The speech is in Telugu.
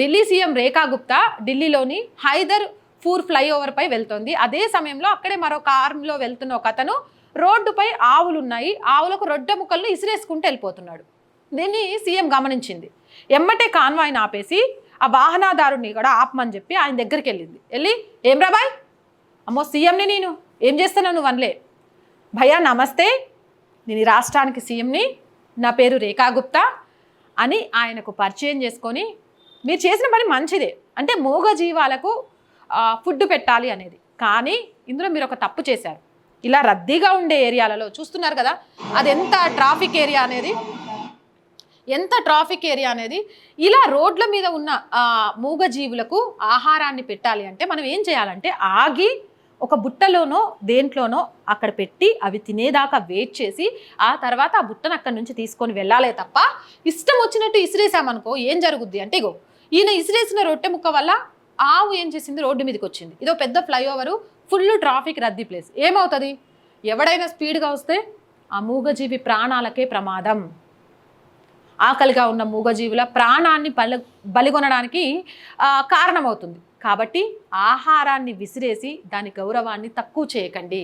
ఢిల్లీ సీఎం రేఖా గుప్తా ఢిల్లీలోని హైదర్ ఫూర్ ఫ్లైఓవర్పై వెళ్తోంది. అదే సమయంలో అక్కడే మరో కారులో వెళ్తున్న ఒక అతను రోడ్డుపై ఆవులు ఉన్నాయి ఆవులకు రొడ్డ ముక్కలను ఇసిరేసుకుంటూ వెళ్ళిపోతున్నాడు. దీన్ని సీఎం గమనించింది. ఎమ్మటే కాన్వాయ్ని ఆపేసి ఆ వాహనదారుడిని కూడా ఆపమని చెప్పి ఆయన దగ్గరికి వెళ్ళింది. వెళ్ళి ఏం రాబాయ్ అమ్మో సీఎంని నేను. ఏం చేస్తున్నావు నువ్వు అనలే భయ్యా నమస్తే. నేను ఈ రాష్ట్రానికి సీఎంని. నా పేరు రేఖా గుప్తా అని ఆయనకు పరిచయం చేసుకొని మీరు చేసిన పని మంచిదే. అంటే మూగ జీవాలకు ఫుడ్ పెట్టాలి అనేది. కానీ ఇందులో మీరు ఒక తప్పు చేశారు. ఇలా రద్దీగా ఉండే ఏరియాలలో చూస్తున్నారు కదా అది ఎంత ట్రాఫిక్ ఏరియా అనేది? ఎంత ట్రాఫిక్ ఏరియా అనేది? ఇలా రోడ్ల మీద ఉన్న మూగ మూగజీవులకు ఆహారాన్ని పెట్టాలి అంటే మనం ఏం చేయాలంటే ఆగి ఒక బుట్టలోనో దేంట్లోనో అక్కడ పెట్టి అవి తినేదాకా వెయిట్ చేసి ఆ తర్వాత ఆ బుట్టను అక్కడి నుంచి తీసుకొని వెళ్ళాలే తప్ప ఇష్టం వచ్చినట్టు ఇసిరేసామనుకో ఏం జరుగుద్ది? అంటే ఇగో ఈయన ఇసిరేసిన రొట్టె ముక్క వల్ల ఆవు ఏం చేసింది? రోడ్డు మీదకి వచ్చింది ఇదో పెద్ద ఫ్లైఓవర్ ఫుల్ ట్రాఫిక్ రద్దీ ప్లేస్. ఏమవుతుంది? ఎవడైనా స్పీడ్గా వస్తే ఆ మూగజీవి ప్రాణాలకే ప్రమాదం. ఆకలిగా ఉన్న మూగజీవుల ప్రాణాన్ని బలి బలిగొనడానికి కారణమవుతుంది. కాబట్టి ఆహారాన్ని విసిరేసి దాని గౌరవాన్ని తక్కువ చేయకండి.